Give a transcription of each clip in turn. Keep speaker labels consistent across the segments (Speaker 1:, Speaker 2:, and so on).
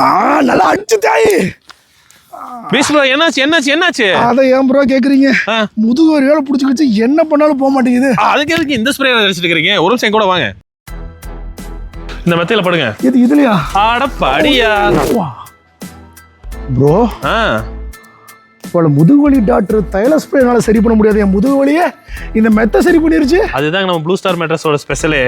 Speaker 1: ஆ நல்லா அடிச்சு தாய்.
Speaker 2: ப்ரோ என்னாச்சு என்னாச்சு என்னாச்சு?
Speaker 1: அதை ஏன் ப்ரோ கேக்குறீங்க. முதுகு ஒரு வேலை பிடிச்சி வச்சு என்ன பண்ணாலும் போக மாட்டேங்குது.
Speaker 2: அதுக்கு எதுக்கு இந்த ஸ்ப்ரே அடிச்சிட்டு இருக்கிறீங்க ஒரு நிமிஷம் கூட வாங்க. இந்த மெத்தையில படுங்க.
Speaker 1: இது இதுலயா?
Speaker 2: ஆட படியா.
Speaker 1: ப்ரோ
Speaker 2: ஆ.
Speaker 1: இப்போ முதுகுவலி டாக்டர் தைல ஸ்ப்ரேனால சரி பண்ண முடியாது. என் முதுகுவலியே இந்த மெத்த சரி பண்ணிருச்சு.
Speaker 2: அதுதாங்க நம்ம ப்ளூ ஸ்டார் மேட்ரஸோட ஸ்பெஷலே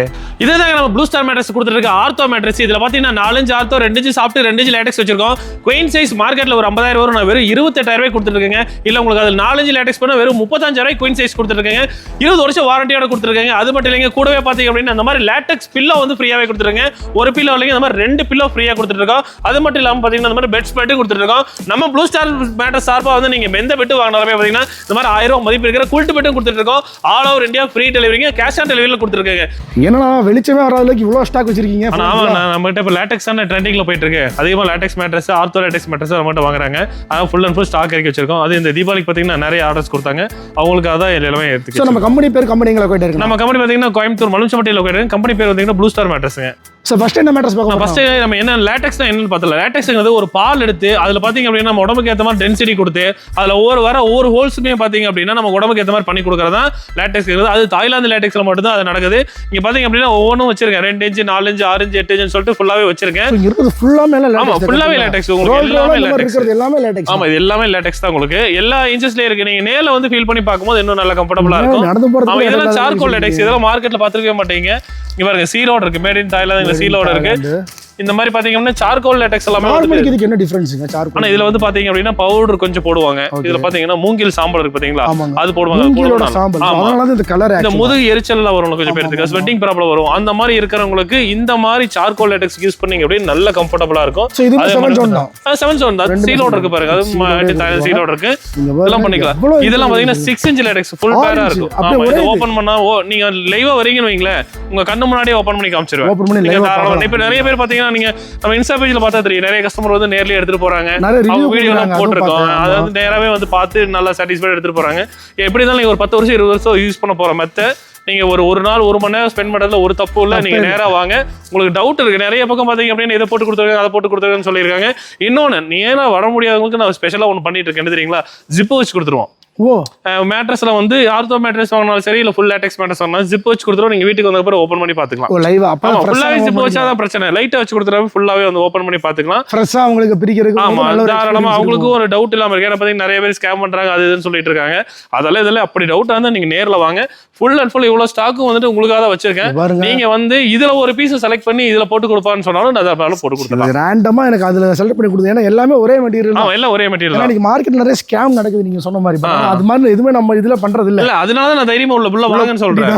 Speaker 2: இதுதாங்க நம்ம ப்ளூ ஸ்டார் மேட்ரஸ் கொடுத்துருக்க ஆர்த்தோ மேட்ரஸ் இதில் பார்த்தீங்கன்னா நாலஞ்சு ஆர்த்தோ ரெண்டு சாப்பிட்டு ரெண்டு லேட்டக்ஸ் வச்சிருக்கோம். குயின் சைஸ் மார்க்கெட்ல ஒரு ஐம்பதாயிரம் வரும் நான் வெறும் இருபத்தெட்டாயிரம் ரூபாய் கொடுத்துருக்கேங்க இல்ல உங்களுக்கு அதில் நாலஞ்சு லேட்டக்ஸ் பண்ண வெறும் முப்பத்தஞ்சாயிரம் ரூபாய் குயின் சைஸ் கொடுத்துருக்கேங்க இருபது வருஷம் வாரண்டியோட கொடுத்துருக்காங்க அது மட்டும் இல்லைங்க கூடவே பார்த்தீங்க அப்படின்னா அந்த மாதிரி லேட்டக்ஸ் பில்லோ வந்து ஃப்ரீயாகவே கொடுத்துருங்க ஒரு பில்லோ இல்லைங்க அந்த மாதிரி ரெண்டு பில்லோ ஃப்ரீயாக கொடுத்துருக்கோம் அது மட்டும் இல்லாமல் பார்த்தீங்கன்னா அந்த மாதிரி பெட் ஸ்பெட்டும் கொடுத்துருக்கோம் நம்ம ப்ளூ ஸ்டார் மேட்ரஸ் சார்பாக வந்து நீங்க எந்த பெட்டு வாங்கினாலுமே பாத்தீங்கன்னா இந்த மாதிரி ஆயிரம் ரூபாய் மதிப்பு இருக்கிற குல்ட்டு பெட்டும் கொடுத்துட்டு இருக்கோம். ஆல் ஓவர் இந்தியா ஃப்ரீ டெலிவரிங்க கேஷ் ஆன் டெலிவரியில் கொடுத்துருக்காங்க.
Speaker 1: என்னன்னா வெளிச்சமே வராதுக்கு இவ்வளோ ஸ்டாக் வச்சிருக்கீங்க?
Speaker 2: ஆனா ஆமா நம்ம கிட்ட இப்போ லேட்டக்ஸான ட்ரெண்டிங்ல போயிட்டு இருக்கு. அதிகமா latex mattress ortho latex mattress நம்ம மட்டும் வாங்குறாங்க. அதான் ஃபுல் அண்ட் ஃபுல் ஸ்டாக் இறக்கி வச்சிருக்கோம். அது இந்த தீபாவளிக்கு பாத்தீங்கன்னா நிறைய ஆர்டர்ஸ் கொடுத்தாங்க. அவங்களுக்கு அதான் எல்லாமே
Speaker 1: ஸோ
Speaker 2: எடுத்துக்கிச்சு
Speaker 1: நம்ம கம்பெனி பேர் கம்பெனிங்களை போயிட்டு இருக்கு
Speaker 2: நம்ம கம்பெனி பாத்தீங்கன்னா கோயம்புத்தூர் மலுச்சம்பட்டியில் போயிட்டு கம்பெனி பேர் பாத்தீங்கன்னா ப்ளூ ஸ்டார் மேட்ரஸுங்க
Speaker 1: ஸோ ஃபர்ஸ்ட் என்ன மேட்டர்ஸ் பார்க்கலாம்
Speaker 2: ஃபர்ஸ்ட் நம்ம என்ன லேட்டக்ஸ் என்னன்னு பார்த்தல லேட்டக்ஸ்ங்கிறது ஒரு பால் எடுத்து அதுல பாத்தீங்க அப்படின்னா நம்ம உடம்புக்கு ஏத்த மாதிரி டென்சிட்டி கொடுத்து அதுல ஒவ்வொரு வர ஒவ்வொரு ஹோல்ஸுமே பாத்தீங்க அப்படின்னா நம்ம உடம்புக்கு ஏத்த மாதிரி பண்ணி கொடுக்கறதா லேட்டக்ஸ் அது தாய்லாந்து லேட்டக்ஸ்ல மட்டும் தான் அது நடக்குது. இங்க பாத்தீங்க அப்படின்னா ஒவ்வொன்றும் வச்சிருக்கேன். ரெண்டு இன்ச்சு நாலு இன்ச்சு ஆறு இன்ச்சு எட்டு இன்ச்சு சொல்லிட்டு ஃபுல்லாவே வச்சிருக்கேன்.
Speaker 1: இங்க இருக்கிறது ஃபுல்லா மேல
Speaker 2: ஆமா ஃபுல்லாவே லேட்டக்ஸ் உங்களுக்கு எல்லாமே லேட்டக்ஸ்
Speaker 1: எல்லாமே லேட்டெக்ஸ்
Speaker 2: ஆமா இது எல்லாமே லேட்டக்ஸ் தான் உங்களுக்கு. எல்லா இன்ச்சஸ்லயே இருக்கு. நீங்க நேர்ல வந்து ஃபீல் பண்ணி பார்க்கும்போது இன்னும் நல்லா கம்ஃபர்டபுளா இருக்கும்.
Speaker 1: நடந்து
Speaker 2: ஆமா
Speaker 1: போறது
Speaker 2: இதெல்லாம் சார்கோல் லேட்டக்ஸ் இதெல்லாம் மார்க்கெட்ல பாத்துருக்கவே மாட்டீங்க. இங்க பாருங்க சீலோட இருக்கு. மேட் இன் தாய்லாந்து சீலோட இருக்கு. இந்த மாதிரி பாத்தீங்கன்னா சார்கோல் லேட்டக்ஸ் எல்லாமே
Speaker 1: நார்மலுக்கு இதுக்கு என்ன டிஃபரன்ஸுங்க சார்கோல்
Speaker 2: ஆனா இதுல வந்து பாத்தீங்க அப்படின்னா பவுடர் கொஞ்சம் போடுவாங்க. இதுல பாத்தீங்கன்னா மூங்கில் சாம்பல் இருக்கு பாத்தீங்களா? அது போடுவாங்க.
Speaker 1: மூங்கிலோட. சாம்பல். அதனால இந்த கலர்
Speaker 2: இந்த முதுகு எரிச்சல்லாம் வரும் கொஞ்சம் பேருக்கு. ஸ்வெட்டிங் ப்ராப்ளம் வரும். அந்த மாதிரி இருக்கிறவங்களுக்கு இந்த மாதிரி சார்கோல் லேட்டக்ஸ் யூஸ் பண்ணீங்க அப்படியே நல்ல கம்ஃபர்டபுளா இருக்கும்.
Speaker 1: ஸோ இது ஜோன் தான்.
Speaker 2: செவன் ஜோன் தான்.
Speaker 1: ரெண்டுமே
Speaker 2: சீலோட இருக்கு பாருங்க. அது. சீலோட இருக்கு இதெல்லாம் பண்ணிக்கலாம். இதெல்லாம்
Speaker 1: இது
Speaker 2: பாத்தீங்கன்னா சிக்ஸ் இன்ச் லேட்டக்ஸ் ஃபுல் பேரா. இருக்கும். ஆமா இதை. ஓபன் பண்ணா நீங்க லைவா வரீங்கன்னு வைங்களேன். உங்க கண்ணு முன்னாடியே ஓபன் பண்ணி காமிச்சிருவேன்.
Speaker 1: ஓப்பன் பண்ணி.
Speaker 2: இப்ப நிறைய பேர் பாத்தீங்கன்னா நீங்க நம்ம இன்ஸ்டா பேஜ்ல பார்த்தா தெரியும். நிறைய கஸ்டமர் வந்து நேர்லயே எடுத்துட்டு போறாங்க. அவங்க வீடியோ போட்டிருக்கோம். அதை வந்து நேராவே வந்து பார்த்து நல்லா சாட்டிஸ்ஃபைட் எடுத்துட்டு போறாங்க. எப்படி இருந்தாலும் நீங்க ஒரு பத்து வருஷம் இருபது வருஷம் யூஸ் பண்ண போற மெத்த நீங்க ஒரு ஒரு நாள் ஒரு மணி நேரம் ஸ்பெண்ட் பண்றதுல ஒரு தப்பு இல்ல. நீங்க நேரா வாங்க. உங்களுக்கு டவுட் இருக்கு. நிறைய பக்கம் பாத்தீங்க அப்படின்னு இதை போட்டு கொடுத்துருக்காங்க அதை போட்டு கொடுத்துருக்காங்கன்னு சொல்லியிருக்காங்க. இன்னொன்னு நேரா வர முடியாதவங்களுக்கு நான் ஸ்பெஷலா ஒன்று பண்ணிட்டு இருக்கேன். தெரியுங்களா? ஜிப்பு வச்சு கொடுத்துருவோம்.
Speaker 1: ஓ.
Speaker 2: மேட்ரஸ்ல வந்து ஆர்த்தோ மேட்ரஸ் வாங்கினாலும் சரி இல்ல ஃபுல் லேட்டெக்ஸ் மேட்ரஸ் வாங்கினாலும் ஜிப் வச்சு கொடுத்துருவோம் நீங்க வீட்டுக்கு வந்த அப்புறம் ஓப்பன் பண்ணி பாத்துக்கலாம்
Speaker 1: லைவ் அப்போ
Speaker 2: ஃபுல்லாவே ஜிப் வச்சாதான் பிரச்சனை. லைட்டா வச்சு கொடுத்துருவாங்க ஃபுல்லாவே வந்து ஓப்பன் பண்ணி பாத்துக்கலாம்
Speaker 1: ஃப்ரெஷ்ஷாக அவங்களுக்கு பிரிக்கிறதுக்கு
Speaker 2: ஆமா தாராளமா அவங்களுக்கும் ஒரு டவுட் இல்லாம இருக்கு. ஏன்னா பாத்தீங்கன்னா நிறைய பேர் ஸ்கேம் பண்றாங்க அது இதுன்னு சொல்லிட்டு இருக்காங்க. அதெல்லாம் இதெல்லாம் அப்படி டவுட் இருந்தா நீங்க நேர்ல வாங்க. ஃபுல் அண்ட் ஃபுல் இவ்வளவு ஸ்டாக்கும் வந்துட்டு உங்களுக்காக தான் வச்சிருக்கேன். நீங்க வந்து இதுல ஒரு பீஸ் செலக்ட் பண்ணி இதுல போட்டு கொடுப்பான்னு சொன்னாலும் நான் அதை போட்டு கொடுத்துடலாம்.
Speaker 1: ரேண்டமா எனக்கு அதுல செலக்ட் பண்ணி கொடுத்து ஏன்னா எல்லாமே ஒரே மெட்டீரியல்
Speaker 2: எல்லாம் ஒரே மெட்டீரியல்
Speaker 1: இன்னைக்கு மார்க்கெட் நிறைய ஸ்கேம் நடக்குது நீங்க சொன்ன மாதிரி. அது மாதிரி எதுவுமே நம்ம இதுல பண்றது இல்ல.
Speaker 2: அதனால தான் நான் தைரியமா உள்ள புள்ள வாங்கன்னு சொல்றேன்.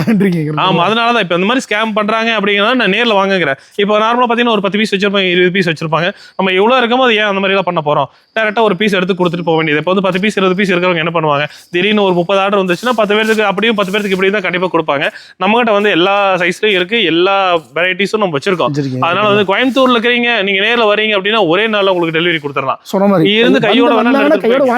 Speaker 2: ஆமா அதனால தான் இப்போ இந்த மாதிரி ஸ்கேம் பண்றாங்க அப்படிங்கிறத நான் நேர்ல வாங்குகிறேன் இப்போ நார்மலா பாத்தீங்கன்னா ஒரு பத்து பீஸ் வச்சிருப்பாங்க இருபது பீஸ் வச்சிருப்பாங்க. நம்ம எவ்வளவு இருக்கமோ அது ஏன் அந்த மாதிரி எல்லாம் பண்ண போறோம்? டேரக்டா ஒரு பீஸ் எடுத்து கொடுத்துட்டு போக வேண்டியது. இப்போ வந்து பத்து பீஸ் இருபது பீஸ் இருக்கிறவங்க என்ன பண்ணுவாங்க? திடீர்னு ஒரு முப்பது ஆர்டர் வந்துச்சுன்னா பத்து பேருக்கு அப்படியும் பத்து பேருக்கு இப்படி தான் கண்டிப்பா கொடுப்பாங்க. நம்மகிட்ட வந்து எல்லா சைஸ்லயும் இருக்கு எல்லா வெரைட்டிஸும் நம்ம வச்சிருக்கோம். அதனால வந்து கோயம்புத்தூர்ல இருக்கிறீங்க நீங்க நேர்ல வரீங்க அப்படின்னா ஒரே நாள்ல உங்களுக்கு டெலிவரி கொடுத்துடலாம். இருந்து கையோட
Speaker 1: போயிடலாம்.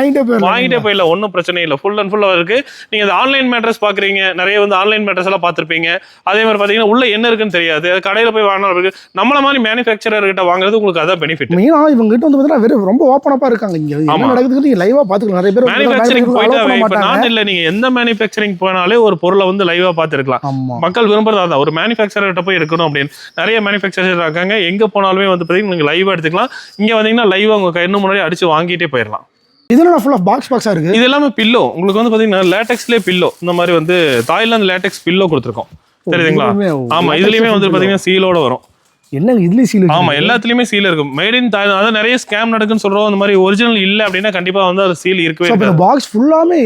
Speaker 2: வாங்கிட்டே போயிடல ஒன்றும் பிரச்சனை இல்லை ஃபுல் அண்ட் ஃபுல்லாக இருக்கு. நீங்க இந்த ஆன்லைன் மேட்ரஸ் பாக்குறீங்க நிறைய வந்து ஆன்லைன் மேட்ரஸ் எல்லாம் பார்த்திருப்பீங்க. அதே மாதிரி பாத்தீங்கன்னா உள்ள என்ன இருக்குன்னு தெரியாது. அது கடையில போய் வாங்கினாலும் இருக்கு நம்மள மாதிரி மேனுஃபேக்சரர் கிட்ட வாங்குறது உங்களுக்கு அதான் பெனிஃபிட்
Speaker 1: மெயினா இவங்க கிட்ட வந்து பார்த்தீங்கன்னா வெறும் ரொம்ப ஓப்பன் அப்பா இருக்காங்க. இங்க என்ன
Speaker 2: ஆமா.
Speaker 1: நடக்குதுன்னு நீங்க லைவா பாத்துக்கலாம் நிறைய பேர்
Speaker 2: மேனுஃபேக்சரிங் போயிட்டு இப்ப நான் இல்ல நீங்க எந்த மேனுஃபேக்சரிங் போனாலே ஒரு பொருளை வந்து லைவா பார்த்திருக்கலாம். மக்கள் விரும்புறது அதான். ஒரு மேனுஃபேக்சரர் கிட்ட போய் எடுக்கணும் அப்படின்னு. நிறைய மேனுஃபேக்சரர் இருக்காங்க. எங்க போனாலுமே வந்து பாத்தீங்கன்னா நீங்க லைவா எடுத்துக்கலாம். இங்க வந்தீங்கன்னா லைவா உங்க கண்ணு முன்னாடி அடிச்சு வாங்கிட்டே போயிடலாம்
Speaker 1: இதுல ஃபுல் ஆஃப் பாக்ஸ் பாக்ஸா இருக்கு.
Speaker 2: இது எல்லாமே பில்லோ உங்களுக்கு வந்து பாத்தீங்கன்னா லேட்டெக்ஸ்லயே பில்லோ இந்த மாதிரி வந்து தாய்லாந்து லேட்டெக்ஸ் பில்லோ கொடுத்துருக்கோம். தெரியுதுங்களா? ஆமா இதுலயுமே வந்து. பாத்தீங்கன்னா சீலோட வரும்.
Speaker 1: என்னங்க இதுலயும் சீல்
Speaker 2: ஆமா எல்லாத்துலயுமே சீல் இருக்கும் மேட் இன் தாய்லாந்து அதான் நிறைய ஸ்கேம் நடக்குன்னு சொல்றோம். அந்த மாதிரி ஒரிஜினல் இல்ல அப்படின்னா கண்டிப்பா வந்து அது சீல் இருக்கவே இருக்காது.
Speaker 1: பாக்ஸ் ஃபுல்லாமே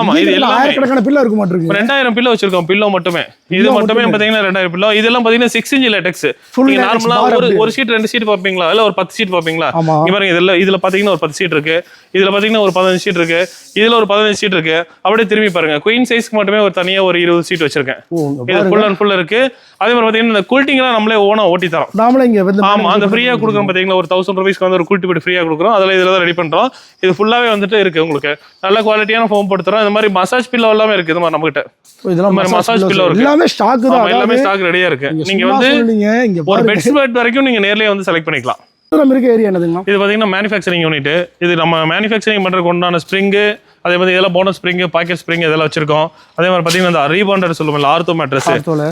Speaker 2: ஆமா, இது எல்லாமே.
Speaker 1: ஆயிரக்கணக்கான பில்லா இருக்க மாட்டிருக்கு.
Speaker 2: ரெண்டாயிரம் பில்லோ வச்சிருக்கோம். பில்லோ மட்டுமே. இது மட்டுமே. பாத்தீங்கன்னா ரெண்டாயிரம் பில்லோ இதெல்லாம் பாத்தீங்கன்னா சிக்ஸ் இன்ச் லேட்டெக்ஸ் நீங்க நார்மலா ஒரு. ஒரு ஷீட் ரெண்டு ஷீட் பாப்பீங்களா இல்ல ஒரு பத்து ஷீட் பாப்பீங்களா இங்க பாருங்க இதுல இதுல பாத்தீங்கன்னா ஒரு பத்து சீட் இருக்கு. இதுல பாத்தீங்கன்னா ஒரு பதினஞ்சு சீட் இருக்கு. இதுல ஒரு பதினஞ்சு சீட் இருக்கு. அப்படியே திரும்பி பாருங்க. குயின் சைஸ்க்கு மட்டுமே ஒரு தனியா ஒரு இருபது சீட் வச்சிருக்கேன். இது ஃபுல் அண்ட் ஃபுல் இருக்கு. அதே மாதிரி பாத்தீங்கன்னா இந்த கூல்டிங் எல்லாம் நம்மளே ஓனா ஓட்டி தரோம்.
Speaker 1: நாமளே இங்க வந்து
Speaker 2: ஆமா அந்த ஃப்ரீயா கொடுக்குறோம் பாத்தீங்களா? ஒரு தௌசண்ட் ருபீஸ்க்கு வந்து ஒரு கூல்ட்டி போட்டு ஃப்ரீயா கொடுக்குறோம். அதுல இதுல தான் ரெடி பண்றோம். இது ஃபுல்லாவே வந்துட்டு இருக்கு உங்களுக்கு. நல்ல குவாலிட்டியான ஃபோம் போட்டுறோம் இந்த மாதிரி மசாஜ் பில்லோ எல்லாமே இருக்கு. இந்த மாதிரி நம்ம கிட்ட
Speaker 1: ஓ, இதெல்லாம் pillow
Speaker 2: pillow இருக்கு.
Speaker 1: எல்லாமே ஸ்டாக் தான்.
Speaker 2: எல்லாமே ஸ்டாக் ரெடியா இருக்கு.
Speaker 1: நீங்க
Speaker 2: நீங்க
Speaker 1: சும்மா
Speaker 2: வந்து ஒரு
Speaker 1: பாருங்க.
Speaker 2: பெட் வரைக்கும் நீங்க நேர்லயே வந்து செலக்ட் பண்ணிக்கலாம்.
Speaker 1: நம்ம இருக்க ஏரியா என்னதுங்கண்ணா
Speaker 2: இது பார்த்தீங்கன்னா மேனுஃபேக்சரிங் யூனிட் இது நம்ம மேனுஃபேக்சரிங் பண்ணுறதுக்கு உண்டான ஸ்ப்ரிங்கு அதே மாதிரி இதெல்லாம் போனஸ் ஸ்ப்ரிங்கு பாக்கெட் ஸ்ப்ரிங் இதெல்லாம் வச்சிருக்கோம். அதே மாதிரி பார்த்தீங்கன்னா இந்த ரீபாண்டர் சொல்லுவோம் ஆர்த்தோ மேட்ரஸ்.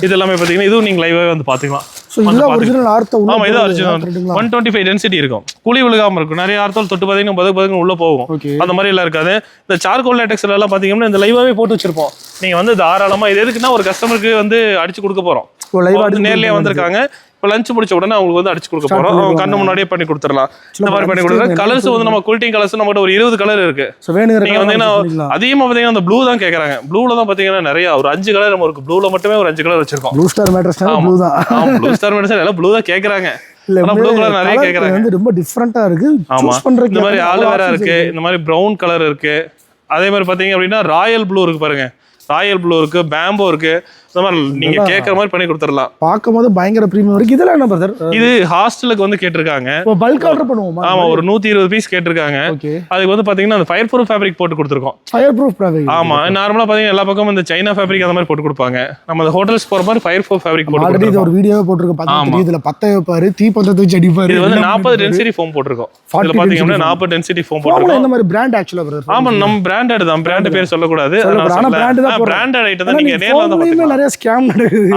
Speaker 2: இது எல்லாமே பார்த்தீங்கன்னா இதுவும் நீங்கள் லைவாகவே வந்து பார்த்துக்கலாம் ஆமா இது ஒன் டுவெண்ட்டி ஃபைவ் டென்சிட்டி இருக்கும். குழி விழுகாம இருக்கும். நிறைய ஆர்த்தோல் தொட்டு பார்த்தீங்கன்னா பதுக்கு பதுக்கு உள்ள போகும். அந்த மாதிரி எல்லாம் இருக்காது. இந்த சார்கோல் லேட்டெக்ஸ்ல எல்லாம் பார்த்தீங்கன்னா இந்த லைவாகவே போட்டு வச்சிருப்போம். நீங்க வந்து தாராளமா இது எதுக்குன்னா ஒரு கஸ்டமருக்கு வந்து அடிச்சு கொடுக்க போறோம். நேர்லயே வந்திருக்காங்க. இப்போ லஞ்ச் முடிச்ச உடனே அவங்களுக்கு வந்து அடிச்சு கொடுக்க போறோம். அவங்க கண்ணு முன்னாடியே பண்ணி கொடுத்துடலாம். இந்த மாதிரி பண்ணி கொடுக்குறோம் கலர்ஸ் வந்து நம்ம கூல்டிங் கலர்ஸ் நம்மகிட்ட ஒரு இருபது கலர் இருக்கு. நீங்க வந்தீங்கன்னா. அதிகமா பாத்தீங்கன்னா அந்த ப்ளூ தான் கேக்குறாங்க. ப்ளூல தான் பாத்தீங்கன்னா நிறைய ஒரு அஞ்சு கலர் நம்ம இருக்கு. ப்ளூல மட்டுமே ஒரு அஞ்சு கலர் வச்சிருக்கோம்.
Speaker 1: ப்ளூ ஸ்டார் மேட்ரஸ்னால ப்ளூ தான்.
Speaker 2: ப்ளூ ஸ்டார் மெடிசன் எல்லாம் ப்ளூ தான் கேக்குறாங்க.
Speaker 1: வந்து ரொம்ப டிஃப்ரெண்டா இருக்கு.
Speaker 2: இந்த மாதிரி ஆலுவேரா இருக்கு. இந்த மாதிரி ப்ரௌன் கலர் இருக்கு. அதே மாதிரி பாத்தீங்க அப்படின்னா ராயல் ப்ளூ இருக்கு பாருங்க. ராயல் ப்ளூ இருக்கு பேம்போ இருக்கு. இந்த மாதிரி நீங்க கேட்கற மாதிரி பண்ணி கொடுத்துடலாம்.
Speaker 1: பார்க்கும்போது பயங்கர ப்ரீமியம் இருக்கு. இதெல்லாம் என்ன பிரதர்
Speaker 2: இது ஹாஸ்டலுக்கு வந்து கேட்டிருக்காங்க.
Speaker 1: இப்போ பல்க் ஆர்டர் பண்ணுவோமா?
Speaker 2: ஆமா ஒரு நூத்தி இருபது பீஸ் கேட்டிருக்காங்க. அதுக்கு வந்து பாத்தீங்கன்னா அந்த ஃபயர் ப்ரூஃப் ஃபேப்ரிக் போட்டு கொடுத்துருக்கோம்.
Speaker 1: ஃபயர் ப்ரூஃப் ப்ராடக்ட்
Speaker 2: ஆமா நார்மலா பாத்தீங்கன்னா எல்லா பக்கமும் இந்த சைனா ஃபேப்ரிக் அந்த மாதிரி போட்டு கொடுப்பாங்க. நம்ம அந்த ஹோட்டல்ஸ் போற மாதிரி ஃபயர் ப்ரூஃப் ஃபேப்ரிக் போட்டு
Speaker 1: ஆல்ரெடி இது ஒரு வீடியோவே போட்டிருக்க பார்த்தா
Speaker 2: ஆமா.
Speaker 1: தெரியுது. இதுல பத்த வைப்பாரு தீ பந்தத்தை வச்சு அடிப்பாரு.
Speaker 2: இது வந்து
Speaker 1: எல்லாம்
Speaker 2: நாற்பது
Speaker 1: பண்ணிருப்பாரு.
Speaker 2: டென்சிட்டி ஃபோம் போட்டிருக்கோம்.
Speaker 1: 40
Speaker 2: இதுல பாத்தீங்கன்னா
Speaker 1: density foam.
Speaker 2: நாற்பது டென்சிட்டி ஃபோம் போட்டிருக்கோம்.
Speaker 1: இந்த மாதிரி பிராண்ட் ஆக்சுவலா பிரதர்
Speaker 2: ஆமா நம்ம பிராண்டட் தான். பிராண்ட் பேர் சொல்லக்கூடாது.
Speaker 1: சொல்லக்கூடாது. ஆனா.
Speaker 2: பிராண்டட் ஐட்டம் தான் நீங்க நேர்ல வந்து
Speaker 1: நிறைய ஸ்கேம் நடக்குது.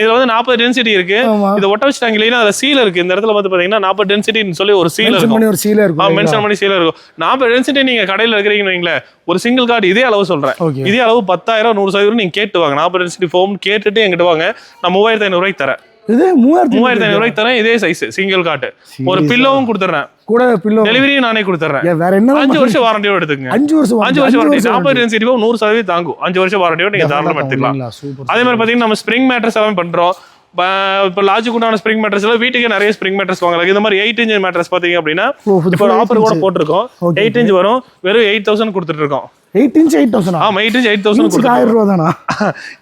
Speaker 2: இதுல வந்து நாற்பது டென்சிட்டி இருக்கு. இதை ஒட்ட வச்சுட்டாங்க இல்லைன்னா அதுல சீல் இருக்கு. இந்த இடத்துல வந்து பாத்தீங்கன்னா நாற்பது டென்சிட்டின்னு சொல்லி ஒரு சீல் இருக்கும்.
Speaker 1: ஒரு சீல இருக்கும்
Speaker 2: மென்ஷன் பண்ணி சீல் இருக்கும். நாற்பது டென்சிட்டி நீங்க கடையில இருக்கிறீங்கன்னு வைங்களேன் ஒரு சிங்கிள் கார்டு இதே அளவு சொல்றேன். இதே அளவு பத்தாயிரம் நூறு சதவீதம் நீங்க கேட்டு வாங்க. நாற்பது டென்சிட்டி ஃபோம் கேட்டுட்டு எங்கிட்ட வாங்க. நான் மூவாயிரத்தி ஐநூறு ரூபாய்க்கு தரேன்.
Speaker 1: இது மூவாயிரத்தி
Speaker 2: மூவாயிரத்தி ஐநூறு ரூபாய்க்கு தரேன் இதே சைஸ் சிங்கிள் கார்டு ஒரு பில்லோவும் கொடுத்துறேன்.
Speaker 1: கூட பில்லோ
Speaker 2: டெலிவரியும் நானே கொடுத்துறேன்.
Speaker 1: வேற என்ன
Speaker 2: அஞ்சு வருஷம் வாரண்டியோட எடுத்துக்கங்க.
Speaker 1: அஞ்சு வருஷம்
Speaker 2: அஞ்சு வருஷம் வாரண்டி நாற்பது டென்சிட்டி நூறு சதவீதம் தாங்கும். அஞ்சு வருஷம் வாரண்டியோட நீங்க தாராளமா எடுத்துக்கலாம். அதே மாதிரி பாத்தீங்கன்னா நம்ம ஸ்ப்ரிங் மேட்ரஸ் எல்லாமே பண்றோம். இப்போ லாஜிக் உண்டான ஸ்ப்ரிங் மேட்ரஸ் எல்லாம் வீட்டுக்கே நிறைய ஸ்ப்ரிங் மேட்ரஸ் வாங்கலாம் இந்த மாதிரி எயிட் இன்ச் மேட்ரஸ் பாத்தீங்க அப்படின்னா இப்போ ஆஃபர் கூட போட்டிருக்கோம். எயிட் இன்ச் வரும். வெறும் எயிட் தௌசண்ட் கொடுத்துட்டு இருக்கோம்.
Speaker 1: எயிட் இன்ச் எயிட் தௌசண்ட்
Speaker 2: ஆமா எயிட் இன்ச் எயிட் தௌசண்ட்
Speaker 1: ஆயிரம் ரூபா தானா?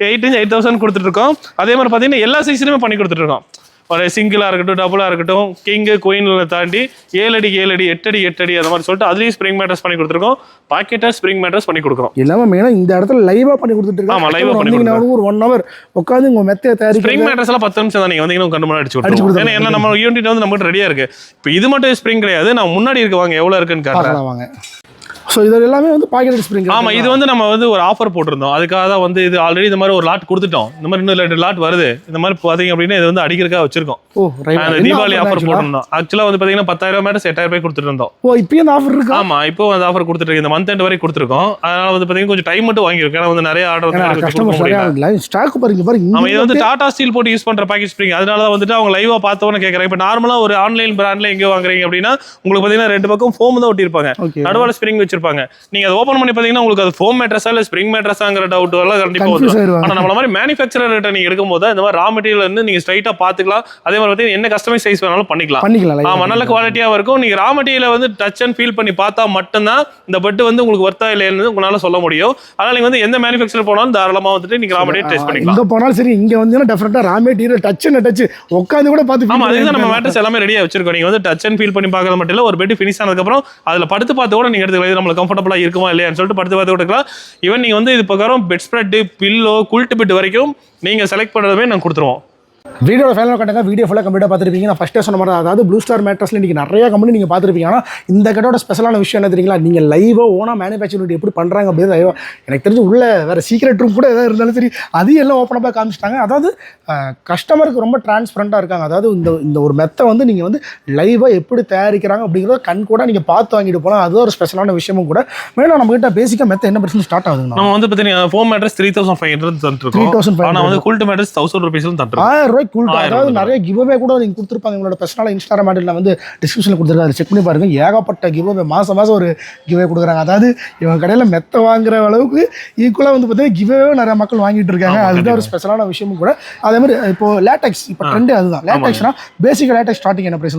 Speaker 2: எயிட் இன்ச் எயிட் தௌசண்ட் கொடுத்துட்டு இருக்கோம் அதே மாதிரி பாத்தீங்கன்னா எல்லா சைஸ்லயுமே பண்ணி கொடுத்துட்டு இருக்கோம் ஒரு சிங்கிளா இருக்கட்டும் டபுளா இருக்கட்டும் கிங்கு குயின்ல தாண்டி ஏழு அடி ஏழு அடி எட்டு அடி எட்டு அடி அந்த மாதிரி சொல்லிட்டு அதுலயும் ஸ்ப்ரிங் மேட்ரஸ் பண்ணி கொடுத்துருக்கோம். பாக்கெட்டா ஸ்ப்ரிங் மேட்ரஸ் பண்ணி கொடுக்குறோம்.
Speaker 1: எல்லாமே மெயினா இந்த இடத்துல லைவா பண்ணி கொடுத்துட்டு
Speaker 2: ஆமா, live ஆ
Speaker 1: இருக்காங்க
Speaker 2: பண்ணி
Speaker 1: வந்தீங்கன்னா ஒரு ஒன் ஹவர் உட்காந்து உங்க மெத்தையை தயாரிக்க
Speaker 2: ஸ்ப்ரிங் மேட்ரஸ் எல்லாம் பத்து நிமிஷம் தான் நீங்க வந்தீங்கன்னா முன்னாடி அடிச்சு
Speaker 1: கொடுத்துருவோம்.
Speaker 2: ஏன்னா நம்ம யூனிட் வந்து நம்மகிட்ட ரெடியா இருக்கு. இப்போ இது மட்டும் ஸ்ப்ரிங் கிடையாது. நான் முன்னாடி இருக்கு வாங்க எவ்வளவு இருக்குன்னு காட்டுறேன்.
Speaker 1: வாங்க. ஸோ இது எல்லாமே வந்து பாக்கெட் ஸ்ப்ரிங்
Speaker 2: ஆமா இது வந்து நம்ம வந்து ஒரு ஆஃபர் போட்டிருந்தோம். அதுக்காக தான் வந்து இது ஆல்ரெடி இந்த மாதிரி ஒரு லாட் கொடுத்துட்டோம். இந்த மாதிரி இன்னும் ரெண்டு லாட் வருது. இந்த மாதிரி பாத்தீங்க அப்படின்னா இது வந்து அடிக்கிறதுக்காக வச்சிருக்கோம்.
Speaker 1: ஓ
Speaker 2: அந்த தீபாவளி ஆஃபர் போட்டிருந்தோம். ஆக்சுவலா வந்து பாத்தீங்கன்னா பத்தாயிரம் மேடம் எட்டாயிரம் ரூபாய் கொடுத்துட்டு இருந்தோம்.
Speaker 1: ஓ இப்பயும் இந்த ஆஃபர் இருக்கா?
Speaker 2: ஆமா இப்போ அந்த ஆஃபர் கொடுத்துட்டு இந்த மந்த் எண்ட் வரைக்கும் கொடுத்துருக்கோம். அதனால வந்து பாத்தீங்கன்னா கொஞ்சம் டைம் மட்டும் வாங்கியிருக்கோம். ஏன்னா வந்து நிறைய ஆர்டர்
Speaker 1: ஸ்டாக் பாருங்க பாருங்க.
Speaker 2: ஆமா இது வந்து டாடா ஸ்டீல் போட்டு யூஸ் பண்ற பேக்கேஜ் ஸ்ப்ரிங் அதனால தான் வந்துட்டு அவங்க லைவா பார்த்தவொன்னு கேட்கறாங்க இப்போ நார்மலா ஒரு ஆன்லைன் பிராண்ட்ல எங்கேயோ வாங்குறீங்க அப்படின்னா உங்களுக்கு பாத்தீங்கன்னா ரெண்டு பக்கம் ஃபோம் தான் ஒட்டியிருப்பாங்க.
Speaker 1: ஓகே
Speaker 2: நடுவால ஸ்ப்ரிங் வச்சிருப்பாங்க. நீங்க அதை ஓபன் பண்ணி பாத்தீங்கன்னா உங்களுக்கு அது ஃபோம் மேட்ரஸா இல்ல ஸ்ப்ரிங் மேட்ரஸாங்கிற டவுட் எல்லாம் கண்டிப்பா
Speaker 1: கன்ஃபியூஸ்
Speaker 2: வரும்
Speaker 1: ஆயிருவாங்க.
Speaker 2: ஆனா நம்மள மாதிரி மேனுஃபேக்சரர் கிட்ட நீங்க எடுக்கும்போது இந்த மாதிரி ரா மெட்டீரியல் வந்து நீங்க ஸ்ட்ரைட்டா பாத்துக்கலாம் அதே மாதிரி பாத்தீங்கன்னா என்ன கஸ்டமைஸ் சைஸ் வேணாலும் பண்ணிக்கலாம்.
Speaker 1: பண்ணிக்கலாம்
Speaker 2: நல்ல குவாலிட்டியாவும் இருக்கும். நீங்க ரா மெட்டீரியல வந்து டச் அண்ட் ஃபீல் பண்ணி பார்த்தா மட்டும்தான் இந்த பெட் வந்து உங்களுக்கு ஒர்த்தா இல்லைன்னு உங்களால சொல்ல முடியும். அதனால நீங்க வந்து எந்த மேனுஃபேக்சர் போனாலும் தாராளமா வந்துட்டு நீங்க ரா மெட்டீரியல் டெஸ்ட் பண்ணிக்கலாம்.
Speaker 1: இங்க போனாலும் சரி இங்க வந்தீங்கன்னா டெஃபினட்டா ராமே டீரல் டச் டச் உட்காந்து கூட பார்த்து
Speaker 2: ஆமா
Speaker 1: feel
Speaker 2: அதுக்கு தான் நம்ம. மேட்ரஸ் எல்லாமே ரெடியா வச்சிருக்கோம். நீங்க வந்து டச் அண்ட் ஃபீல் பண்ணி பார்க்கறது மட்டும் இல்ல ஒரு பெட் ஃபினிஷ் ஆனதுக்கு அப்புறம் அதுல படுத்து பார்த்து கூட நீங்க எடுத்துக்கலாம். இது நம்மளுக்கு கம்ஃபர்டபுளா இருக்குமா இல்லையான்னு சொல்லிட்டு படுத்து பார்த்து கொடுக்கலாம். ஈவன் நீங்கள் வந்து இது பிரகாரம் bedspread pillow quilt bed வரைக்கும் நீங்கள் செலக்ட் பண்ணுறதுமே நாங்கள் கொடுத்துருவோம்.
Speaker 1: வீடியோட ஃபைனல் கட்டுங்க. வீடியோ ஃபுல்லாக கம்ப்ளீட்டாக பார்த்துருப்பீங்க. நான் ஃபஸ்ட்டே சொன்ன மாதிரி அதாவது ப்ளூ ஸ்டார் மேட்ரஸ்ல இன்றைக்கி நிறைய கம்பெனி நீங்கள் பார்த்துருப்பீங்க. ஆனால் இந்த கட்டோட ஸ்பெஷலான விஷயம் என்ன தெரியுங்களா? நீங்கள் லைவாக ஓனாக மேனுஃபேக்சரிங் எப்படி பண்ணுறாங்க அப்படின்னு லைவாக எனக்கு தெரிஞ்சு உள்ள வேறு சீக்ரெட் ரூம் கூட எதாவது இருந்தாலும் சரி அதையும் எல்லாம் ஓப்பன் அப்பாக காமிச்சிட்டாங்க. அதாவது கஸ்டமருக்கு ரொம்ப டிரான்ஸ்பரண்ட்டாக இருக்காங்க. அதாவது இந்த இந்த ஒரு மெத்தை வந்து நீங்கள் வந்து லைவாக எப்படி தயாரிக்கிறாங்க அப்படிங்கிறத கண் கூட நீங்கள் பார்த்து வாங்கிட்டு போகலாம் அது ஒரு ஸ்பெஷலான விஷயமும் கூட. மேலும் நம்மகிட்ட பேசிக்காக மெத்தை என்ன பிரச்சனை ஸ்டார்ட் ஆகுதுங்கண்ணா
Speaker 2: நம்ம வந்து பாத்தீங்கன்னா foam mattress three thousand five hundred தந்துருக்கோம்
Speaker 1: 3500
Speaker 2: ஆனா வந்து குல்ட் மேட்ரஸ் தௌசண்ட் ருபீஸ்ல தந்துருக்கோம்.
Speaker 1: ஆயிரம் ரூபாய்க்கு
Speaker 2: ஆயிரம்
Speaker 1: அதாவது. நிறைய கிவ்அவே கூட நீங்கள் கொடுத்துருப்பாங்க. உங்களோட பர்சனலாக இன்ஸ்டாகிராம் ஹேண்டில் வந்து டிஸ்கிரிப்ஷனில் கொடுத்துருக்காங்க அதை செக் பண்ணி பாருங்க. ஏகப்பட்ட கிவ்அவே மாதம் மாதம் ஒரு கிவ்அவே கொடுக்குறாங்க. அதாவது இவங்க கடையில் மெத்த வாங்குற அளவுக்கு ஈக்குவலாக வந்து பார்த்தீங்கன்னா கிவ்அவே நிறைய மக்கள் வாங்கிட்டு இருக்காங்க. அதுதான் ஒரு ஸ்பெஷலான விஷயமும் கூட. அதே மாதிரி இப்போ லேட்டெக்ஸ் இப்போ ட்ரெண்டே அதுதான். லேட்டெக்ஸ்னா பேசிக் லேட்டெக்ஸ் ஸ்டார்டிங் என்ன பிரைஸ்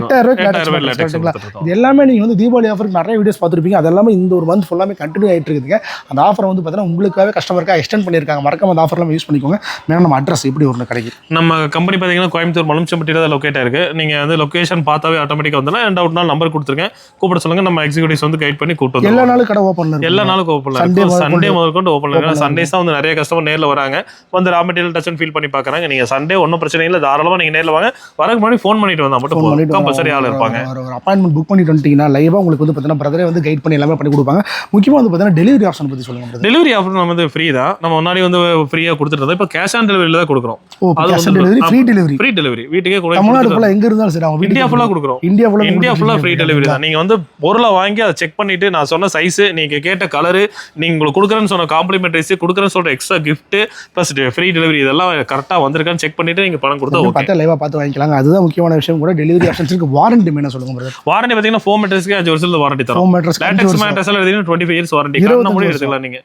Speaker 1: எட்டாயிரம் ரூபாய்க்கு லேட்டெக்ஸ் இது எல்லாமே நீங்கள் வந்து தீபாவளி ஆஃபருக்கு நிறைய வீடியோஸ் பார்த்துருப்பீங்க. அது எல்லாமே இந்த ஒரு மந்த் ஃபுல்லாமே கண்டினியூ ஆகிட்டு இருக்குதுங்க அந்த ஆஃபர் வந்து பார்த்தீங்கன்னா உங்களுக்காகவே கஸ்டமருக்காக எக்ஸ்டெண்ட் பண்ணியிருக்காங்க. மறக்காம அந்த ஆஃபர்லாம் யூஸ் பண்ணிக்கோங்க. மேலும் நம்ம அட்ரஸ் எப்படி ஒரு நம்ம கடைக்கு.
Speaker 2: நம்ம கம்பெனி பார்த்தீங்கன்னா கோயம்புத்தூர் மலம்சம்பட்டியில் தான் லொக்கேட் ஆயிருக்கு. நீங்கள் வந்து லொக்கேஷன் பார்த்தாவே ஆட்டோமேட்டிக்காக வந்தலாம் அண்ட் அவுட் நாள் நம்பர் கொடுத்துருக்கேன் கூப்பிட சொல்லுங்க நம்ம எக்ஸிகூட்டிவ்ஸ் வந்து கைட் பண்ணி கூப்பிட்டு
Speaker 1: எல்லா. நாளும் கடை இருக்கு.
Speaker 2: எல்லா நாளும் ஓப்பன் சண்டே முதல் கொண்டு ஓப்பன் இருக்கு. சண்டேஸ் தான் வந்து நிறைய கஸ்டமர் நேரில் வராங்க. வந்து ரா மெட்டீரியல் டச் ஃபீல் பண்ணி பார்க்குறாங்க. நீங்கள் சண்டே ஒன்றும் பிரச்சனை இல்லை. தாராளமாக நீங்கள் நேரில் வாங்க. வரக்கு முன்னாடி ஃபோன் பண்ணிட்டு வந்தா மட்டும் போதும். கம்பல்சரி ஆள் இருப்பாங்க.
Speaker 1: ஒரு அப்பாயின்மெண்ட் புக் பண்ணிட்டு வந்துட்டீங்கன்னா லைவாக உங்களுக்கு வந்து பார்த்தீங்கன்னா பிரதரே வந்து கைட் பண்ணி எல்லாமே பண்ணி கொடுப்பாங்க. முக்கியமாக வந்து பார்த்தீங்கன்னா டெலிவரி ஆப்ஷன் பற்றி சொல்லுங்க brother.
Speaker 2: டெலிவரி ஆஃபர் நம்ம வந்து ஃப்ரீ தான். நம்ம முன்னாடி வந்து ஃப்ரீயாக கொடுத்துட்டு இருந்தோம். இப்போ கேஷ் ஆன் டெலிவரியில் தான் கொடுக்குறோம்.
Speaker 1: ஓ டெலிவரி ஃப்ரீ
Speaker 2: ஆமா.
Speaker 1: டெலிவரி
Speaker 2: ஃப்ரீ டெலிவரி வீட்டுக்கே கூட
Speaker 1: தமிழ்நாடு எங்க இருந்தாலும் சரி அவங்க
Speaker 2: இந்தியா ஃபுல்லாக கொடுக்குறோம்.
Speaker 1: இந்தியா ஃபுல்லாக
Speaker 2: இந்தியா ஃபுல்லாக ஃப்ரீ டெலிவரி தான். நீங்கள் வந்து பொருளை வாங்கி அதை செக் பண்ணிட்டு நான் சொன்ன சைஸு நீங்கள் கேட்ட கலரு நீங்கள் உங்களுக்கு கொடுக்குறேன்னு சொன்ன காம்ப்ளிமெண்ட்ரிஸ் கொடுக்குறேன்னு சொல்கிற extra gift plus free delivery இதெல்லாம் கரெக்டாக வந்திருக்கான்னு செக் பண்ணிட்டு பணம் கொடுத்தா ஓகே
Speaker 1: பார்த்து லைவாக பார்த்து வாங்கிக்கலாங்க. அதுதான் முக்கியமான விஷயம் கூட. டெலிவரி ஆப்ஷன்ஸ் இருக்கு. வாரண்டி என்ன சொல்லுங்க பிரதர்
Speaker 2: வாரண்டி பார்த்தீங்கன்னா ஃபோம் மெட்ரஸ்க்கு அஞ்சு வருஷத்துல வாரண்டி தரும்.
Speaker 1: ஹோம் மேட்ரஸ்
Speaker 2: லேட்டக்ஸ் எடுத்தீங்கன்னா டுவெண்ட்டி ஃபைவ் இயர்ஸ் வாரண்டி
Speaker 1: வருஷம்.
Speaker 2: எடுத்துக்கலாம் நீங்கள்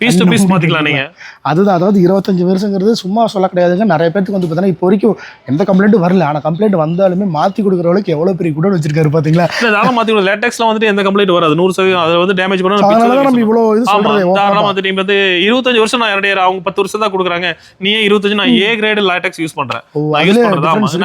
Speaker 2: பீஸ் டு பீஸ் மாற்றிக்கலாம் நீங்கள்
Speaker 1: அதுதான் அதாவது இருபத்தஞ்சு வருஷங்கிறது சும்மா சொல்ல கிடையாதுங்க. நிறைய பேருக்கு வந்து பார்த்தீங்கன்னா இப்போ வரைக்கும் எந்த கம்ப்ளைண்ட்டும் வரல. ஆனால் கம்ப்ளைண்ட் வந்தாலுமே மாற்றி கொடுக்குறவளுக்கு எவ்வளோ பெரிய குடன் வச்சிருக்காரு பார்த்தீங்களா
Speaker 2: இல்லை தாராளமாக மாற்றிக்கலாம் லேட்டக்ஸ்லாம் வந்துட்டு எந்த கம்ப்ளைண்ட் வராது. நூறு சதவீதம் அதில் வந்து டேமேஜ்
Speaker 1: So, அதனால தான் நம்ம
Speaker 2: பண்ணணும்
Speaker 1: இவ்வளோ இது
Speaker 2: ஆமா
Speaker 1: சொல்றது
Speaker 2: தாராளமா வந்து இருபத்தஞ்சு வருஷம் நான் என்னுடைய அவங்க பத்து வருஷம் தான் கொடுக்குறாங்க. நீ ஏன் இருபத்தஞ்சு நான் ஏ கிரேடு லேட்டக்ஸ் யூஸ் பண்றேன்.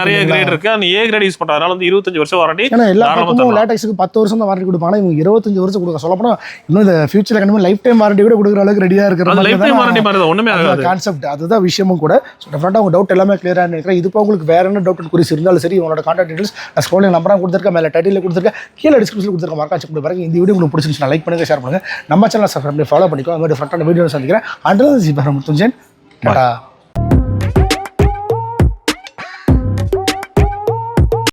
Speaker 2: நிறைய? கிரேட் இருக்கு. நீ ஏ கிரேட் யூஸ் பண்ற அதனால வந்து இருபத்தஞ்சு வருஷம் வாரண்டி
Speaker 1: ஏன்னா எல்லா
Speaker 2: தாராளமா
Speaker 1: பக்கமும்
Speaker 2: தரலாம்.
Speaker 1: லேட்டக்ஸுக்கு பத்து வருஷம் தான் வாரண்டி கொடுப்பாங்க. இவங்க இருபத்தஞ்சு வருஷம் கொடுக்க சொல்ல போனா இன்னும் இந்த ஃபியூச்சர்ல கண்டிப்பாக லைஃப் டைம் வாரண்டி கூட கொடுக்குற அளவுக்கு ரெடியா இருக்கிற
Speaker 2: அது மாதிரி
Speaker 1: கான்செப்ட் அதுதான் விஷயமும் கூட. ஸோ டெஃபினட்டாக உங்க டவுட் எல்லாமே கிளியராக நினைக்கிறேன். இது உங்களுக்கு வேற என்ன டவுட் குறிச்சு இருந்தாலும் சரி உங்களோட கான்டாக்ட் டீடைல்ஸ் நான் ஸ்க்ரோலில் நம்பராக கொடுத்துருக்கேன் மேலே டைட்டில் கொடுத்துருக்கேன் கீழே டிஸ்கிரிப்ஷனில் கொடுத்துருக்கேன். மறக்கா செக் பண்ணி இந்த வீடியோ உங்களுக்கு பிடிச்சிருந்துச்சுன்னா லைக் பண்ணுங்க ஷேர் பண்ணுங்க. நம்ம சேனல் சப்ஸ்கிரைப் பண்ணி ஃபாலோ பண்ணிக்கோ. அந்த மாதிரி டிஃப்ரெண்டான வீடியோ சந்திக்கிறேன். And G பரமுத்துஞ்சன் Tata